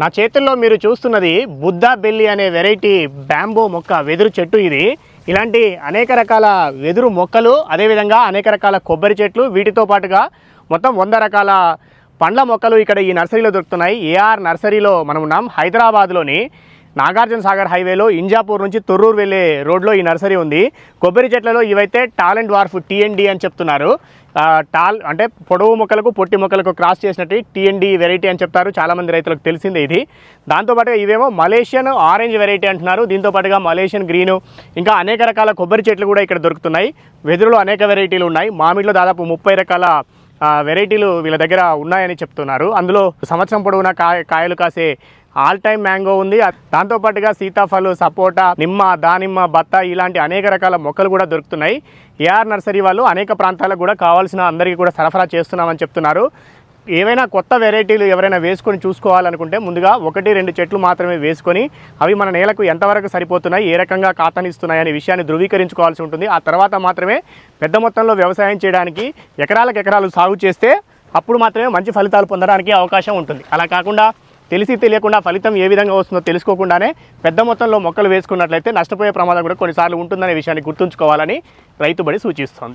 నా చేతుల్లో మీరు చూస్తున్నది బుద్ధా బెల్లి అనే వెరైటీ బ్యాంబో మొక్క వెదురు చెట్టు ఇది. ఇలాంటి అనేక రకాల వెదురు మొక్కలు అదేవిధంగా అనేక రకాల కొబ్బరి చెట్లు వీటితో పాటుగా మొత్తం వంద రకాల పండ్ల మొక్కలు ఇక్కడ ఈ నర్సరీలో దొరుకుతున్నాయి. ఏఆర్ నర్సరీలో మనం ఉన్నాం హైదరాబాద్లోని నాగార్జున సాగర్ హైవేలో ఇంజాపూర్ నుంచి తొర్రూరు వెళ్ళే రోడ్లో ఈ నర్సరీ ఉంది. కొబ్బరి చెట్లలో ఇవైతే టాలెంట్ వార్ఫ్ టీఎన్డి అని చెప్తున్నారు. టాల్ అంటే పొడవు మొక్కలకు పొట్టి మొక్కలకు క్రాస్ చేసినట్టు టీఎన్డి వెరైటీ అని చెప్తారు. చాలామంది రైతులకు తెలిసిందే ఇది. దాంతోపాటుగా ఇవేమో మలేషియన్ ఆరెంజ్ వెరైటీ అంటున్నారు. దీంతో పాటుగా మలేషియన్ గ్రీను ఇంకా అనేక రకాల కొబ్బరి చెట్లు కూడా ఇక్కడ దొరుకుతున్నాయి. వెదురులో అనేక వెరైటీలు ఉన్నాయి. మామిడిలో దాదాపు ముప్పై రకాల వెరైటీలు వీళ్ళ దగ్గర ఉన్నాయని చెప్తున్నారు. అందులో సంవత్సరం పొడవునా కాయ కాయలు కాసే ఆల్ టైమ్ మ్యాంగో ఉంది. దాంతో పాటుగా సీతాఫలు సపోటా నిమ్మ దానిమ్మ బత్త ఇలాంటి అనేక రకాల మొక్కలు కూడా దొరుకుతున్నాయి. ఏఆర్ నర్సరీ వాళ్ళు అనేక ప్రాంతాలకు కూడా కావాల్సిన అందరికీ కూడా సరఫరా చేస్తున్నామని చెప్తున్నారు. ఏవైనా కొత్త వెరైటీలు ఎవరైనా వేసుకొని చూసుకోవాలనుకుంటే ముందుగా ఒకటి రెండు చెట్లు మాత్రమే వేసుకొని అవి మన నేలకు ఎంతవరకు సరిపోతున్నాయి ఏ రకంగా కాతనిస్తున్నాయి అనే విషయాన్ని ధృవీకరించుకోవాల్సి ఉంటుంది. ఆ తర్వాత మాత్రమే పెద్ద మొత్తంలో వ్యవసాయం చేయడానికి ఎకరాలకు ఎకరాలు సాగు చేస్తే అప్పుడు మాత్రమే మంచి ఫలితాలు పొందడానికి అవకాశం ఉంటుంది. అలా కాకుండా తెలిసి తెలియకుండా ఫలితం ఏ విధంగా వస్తుందో తెలుసుకోకుండానే పెద్ద మొత్తంలో మొక్కలు వేసుకున్నట్లయితే నష్టపోయే ప్రమాదం కూడా కొన్నిసార్లు ఉంటుందనే విషయాన్ని గుర్తుంచుకోవాలని రైతుబడి సూచిస్తోంది.